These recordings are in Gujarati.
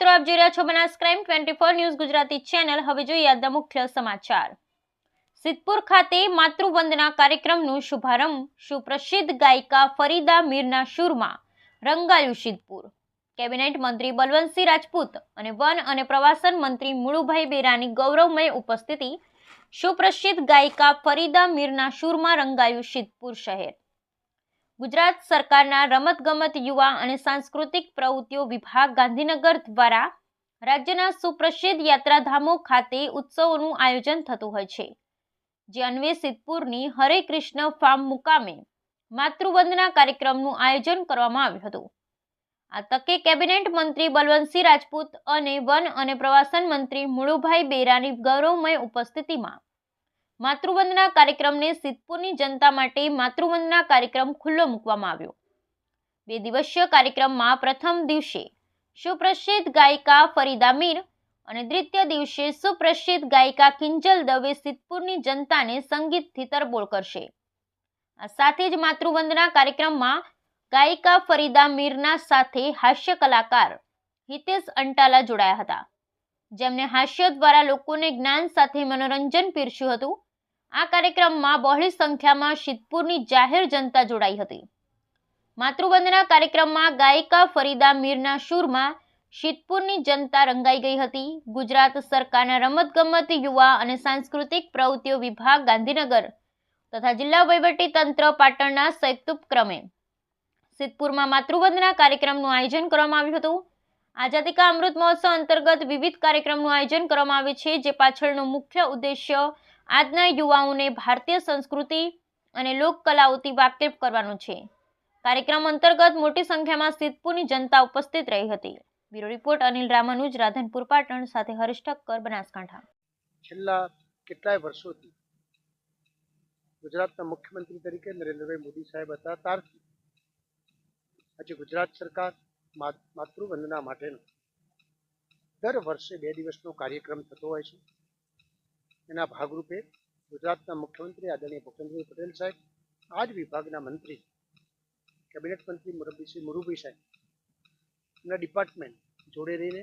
મિત્રો, આપ જોઈ રહ્યા છો Banas crime twenty four news Gujarati channel. હવે જોઈએ આજના મુખ્ય સમાચાર. સિદ્ધપુર ખાતે માતૃવંદના કાર્યક્રમનું શુભારંભ. સુપ્રસિદ્ધ ગાયિકા ફરીદા મીરના સુરમાં રંગાયું સિદ્ધપુર. કેબિનેટ મંત્રી બલવંતસિંહ રાજપૂત અને વન અને પ્રવાસન મંત્રી મુળુભાઈ બેરાની ગૌરવમય ઉપસ્થિતિ સુપ્રસિદ્ધ ગાયિકા ફરીદા મીરના સુરમાં રંગાયું સિદ્ધપુર શહેર. ગુજરાત સરકારના રમતગમત યુવા અને સાંસ્કૃતિક પ્રવૃત્તિઓ વિભાગ ગાંધીનગર દ્વારા રાજ્યના સુપ્રસિદ્ધ યાત્રાધામો ખાતે ઉત્સવોનું આયોજન થતું હોય છે, જે અન્વે સિદ્ધપુરની હરે કૃષ્ણ ફાર્મ મુકામે માતૃવંદના કાર્યક્રમનું આયોજન કરવામાં આવ્યું હતું. આ તકે કેબિનેટ મંત્રી બલવંતસિંહ રાજપૂત અને વન અને પ્રવાસન મંત્રી મુળુભાઈ બેરાની ગૌરવમય ઉપસ્થિતિમાં માતૃવંદના કાર્યક્રમને સિદ્ધપુરની જનતા માટે માતૃવંદના કાર્યક્રમ ખુલ્લો મૂકવામાં આવ્યો. બે દિવસીય કાર્યક્રમમાં પ્રથમ દિવસે સુપ્રસિદ્ધ ગાયિકા ફરીદા મીર અને દ્વિતીય દિવસે સુપ્રસિદ્ધ ગાયિકા કિંજલ દવે સિદ્ધપુરની જનતાને સંગીતથી તરબોળ કરશે. આ સાથે જ માતૃવંદના કાર્યક્રમમાં ગાયિકા ફરીદા મીરના સાથે હાસ્ય કલાકાર હિતેશ અંટાલા જોડાયા હતા. જેમને હાસ્ય દ્વારા લોકોને જ્ઞાન સાથે મનોરંજન પીરસ્યું હતું. આ કાર્યક્રમમાં બહોળી સંખ્યામાં સિદ્ધપુરની જાહેર જનતા જોડાઈ હતી. માતૃવંદના કાર્યક્રમમાં ગાયિકા ફરીદા મીરના સુરમાં સિદ્ધપુરની જનતા રંગાઈ ગઈ હતી. ગુજરાત સરકારના રમતગમત, યુવા અને સાંસ્કૃતિક પ્રવૃત્તિઓ વિભાગ, ગાંધીનગર તથા જિલ્લા તંત્ર પાટણના સંયુક્ત ઉપક્રમે સિદ્ધપુરમાં માતૃવંદના કાર્યક્રમનું આયોજન કરવામાં આવ્યું હતું. આઝાદી કા અમૃત મહોત્સવ અંતર્ગત વિવિધ કાર્યક્રમનું આયોજન કરવામાં આવે છે, જે પાછળનો મુખ્ય ઉદ્દેશ્ય આજના યુવાઓને ભારતીય સંસ્કૃતિ અને લોક કલાઓથી વાકેફ કરવાનો છે. કાર્યક્રમ અંતર્ગત મોટી સંખ્યામાં સિદ્ધપુરની જનતા ઉપસ્થિત રહી હતી. બ્યુરો રિપોર્ટ અનિલ રામાનુજ, રાધનપુર પાટણ સાથે હરીશ ઠક્કર, બનાસકાંઠા. છેલ્લા કેટલાય વર્ષોથી ગુજરાતના મુખ્યમંત્રી તરીકે નરેન્દ્રભાઈ મોદી સાહેબ હતા. ત્યારથી આજે ગુજરાત સરકાર માતૃવંદના માટેનો. દર વર્ષે બે દિવસનો કાર્યક્રમ થતો હોય છે. એના ભાગરૂપે ગુજરાતના મુખ્યમંત્રી આદરણીય ભૂપેન્દ્રભાઈ પટેલ સાહેબ આ જ વિભાગના મંત્રી, કેબિનેટ મંત્રી મુરબ્બીસિંહ મુરુભાઈ સાહેબ એના ડિપાર્ટમેન્ટ જોડે રહીને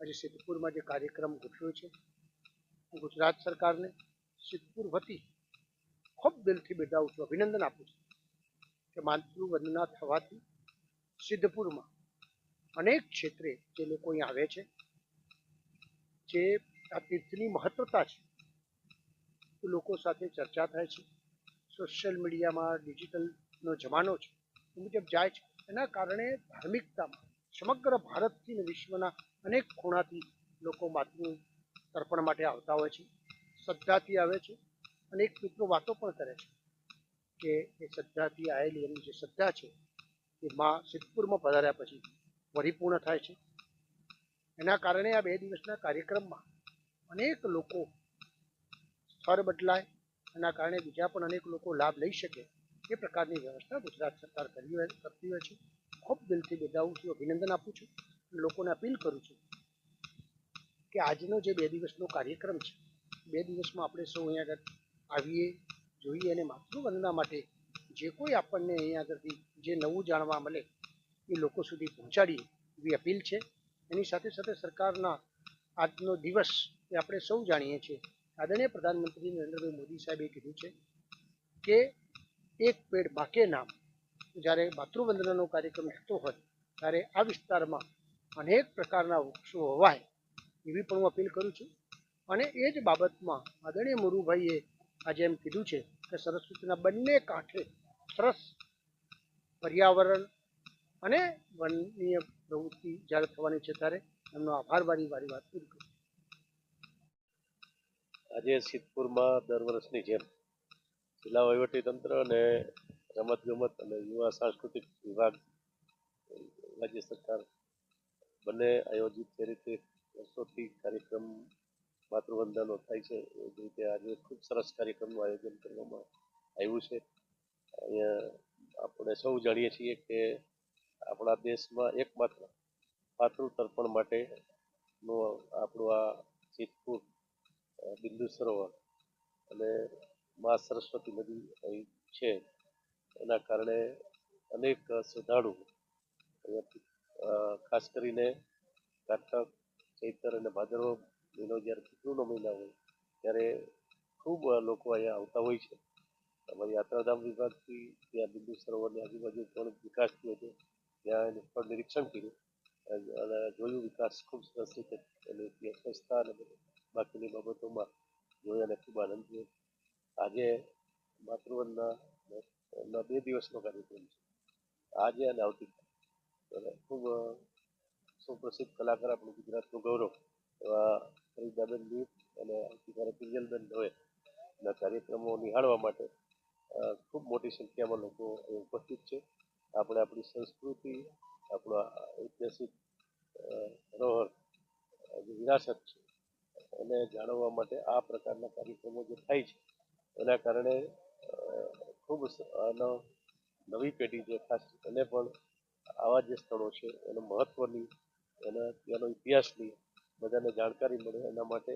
આજે સિદ્ધપુરમાં જે કાર્યક્રમ ગોઠવ્યો છે. હું ગુજરાત સરકારને સિદ્ધપુર વતી ખૂબ દિલથી બિરદાવું છું અભિનંદન આપું છું કે માતૃવંદના થવાથી સિદ્ધપુરમાં અનેક ક્ષેત્રે જે લોકો અહીં આવે છે, જે આ તીર્થની મહત્વતા છે, એ લોકો સાથે ચર્ચા થાય છે. સોશિયલ મીડિયામાં ડિજિટલનો જમાનો છે, એ મુજબ જાય છે. એના કારણે ધાર્મિકતામાં સમગ્ર ભારતથી વિશ્વના અનેક ખૂણાથી લોકો માતૃ તર્પણ માટે આવતા હોય છે, શ્રદ્ધાથી આવે છે અને એક મિત્રો વાતો પણ કરે છે કે એ શ્રદ્ધાથી આવેલી એની જે શ્રદ્ધા છે, એ માં સિદ્ધપુરમાં પધાર્યા પછી પરિપૂર્ણ થાય છે. એના કારણે આ બે દિવસના કાર્યક્રમમાં અનેક લોકો સ્થળ બદલાય, એના કારણે બીજા પણ અનેક લોકો લાભ લઈ શકે એ પ્રકારની વ્યવસ્થા ગુજરાત સરકાર કરી હોય કરતી હોય છે. ખૂબ દિલથી બધાઉં છું અભિનંદન આપું છું લોકોને અપીલ કરું છું કે આજનો જે બે દિવસનો કાર્યક્રમ છે, બે દિવસમાં આપણે સૌ અહીંયા આગળ આવીએ, જોઈએ અને માતૃવંદના માટે જે કોઈ આપણને અહીંયા આગળથી જે નવું જાણવા મળે એ લોકો સુધી પહોંચાડીએ એવી અપીલ છે. એની સાથે સાથે સરકારના આજનો દિવસ એ આપણે સૌ જાણીએ છીએ. આદરણીય પ્રધાનમંત્રી નરેન્દ્રભાઈ મોદી સાહેબે કીધું છે કે એક પેડ બાકે નામ જ્યારે માતૃવંદનાનો કાર્યક્રમ થતો હોય ત્યારે આ વિસ્તારમાં અનેક પ્રકારના વૃક્ષો હોવાય એવી પણ હું અપીલ કરું છું. અને એ જ બાબતમાં આદરણીય મુરુભાઈએ આજે એમ કીધું છે કે સરસ્વતીના બંને કાંઠે સરસ પર્યાવરણ અને વનનીય પ્રવૃત્તિ જ્યારે થવાની છે ત્યારે એમનો આભાર વાળી વારી વાત પૂરી કરું. આજે સિદ્ધપુરમાં દર વર્ષની જેમ જિલ્લા વહીવટીતંત્ર અને રમતગમત અને યુવા સાંસ્કૃતિક વિભાગ રાજ્ય સરકાર બંને આયોજિત જે રીતે વર્ષોથી કાર્યક્રમ માતૃવંદનો થાય છે, એ જ રીતે આજે ખૂબ સરસ કાર્યક્રમનું આયોજન કરવામાં આવ્યું છે. અહીંયા આપણે સૌ જાણીએ છીએ કે આપણા દેશમાં એકમાત્ર માતૃ તર્પણ માટેનું આપણું આ સિદ્ધપુર બિંદુ સરોવર અને મા સરસ્વતી નદી અહીં છે. એના કારણે અનેક શ્રદ્ધાળુ ખાસ કરીને કારતક, ચૈતર અને ભાદરવો મહિનો જ્યારે પિતૃનો મહિના હોય ત્યારે ખૂબ લોકો અહીંયા આવતા હોય છે. અમારી યાત્રાધામ વિભાગથી ત્યાં બિંદુ સરોવરની આજુબાજુ પણ વિકાસ થયો છે ત્યાં પણ નિરીક્ષણ કર્યું. અને જોયું વિકાસ ખૂબ સરસ રીતે. અને ત્યાં અને બાકીની બાબતોમાં જોઈ અને ખૂબ આનંદ આજે માતૃવનના બે દિવસનો કાર્યક્રમ છે. આજે અને આવતીકાલે. ખૂબ સુપ્રસિદ્ધ કલાકાર આપણું ગુજરાતનું ગૌરવ. એવા ફરીદાબેન દીપ અને આવતીકાલે કિંજલબેન દવે ના કાર્યક્રમો નિહાળવા માટે ખૂબ મોટી સંખ્યામાં લોકો અ, છે. એને જાળવવા માટે આ પ્રકારના કાર્યક્રમો જે થાય છે એના કારણે ખૂબ આનો નવી પેઢી જે ખાસ એને પણ આવા જે સ્થળો છે એનું મહત્વની એના ત્યાંનો ઇતિહાસની બધાને જાણકારી મળે એના માટે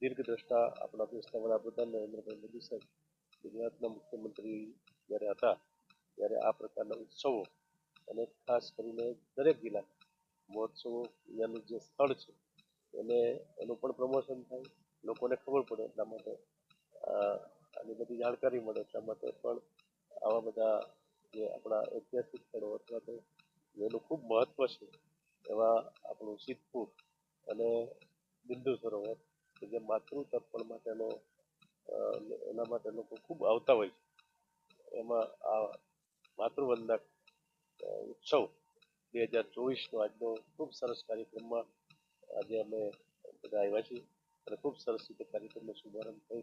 દીર્ઘદ્રષ્ટા આપણા દેશના વડાપ્રધાન નરેન્દ્રભાઈ મોદી સાહેબ ગુજરાતના મુખ્યમંત્રી જ્યારે હતા ત્યારે આ પ્રકારના ઉત્સવો અને ખાસ કરીને દરેક જિલ્લા મહોત્સવો અહીંયાનું જે સ્થળ છે એને, એનું પણ પ્રમોશન થાય. લોકોને ખબર પડે એટલા માટે. આની બધી જાણકારી મળે એટલા માટે. પણ આવા બધા જે આપણા ઐતિહાસિક સ્થળો અથવા તો જેનું ખૂબ મહત્વ છે, એવા આપણું સિદ્ધપુર અને બિંદુ સરોવર કે જે માતૃ તર્પણ માટેનો એના માટે લોકો ખૂબ આવતા હોય છે. એમાં આ માતૃવંદના ઉત્સવ બે હજાર ચોવીસનો આજનો ખૂબ સરસ કાર્યક્રમમાં આજે અમે બધા આવ્યા છીએ અને ખૂબ સરસ રીતે કાર્યક્રમનો શુભારંભ થઈ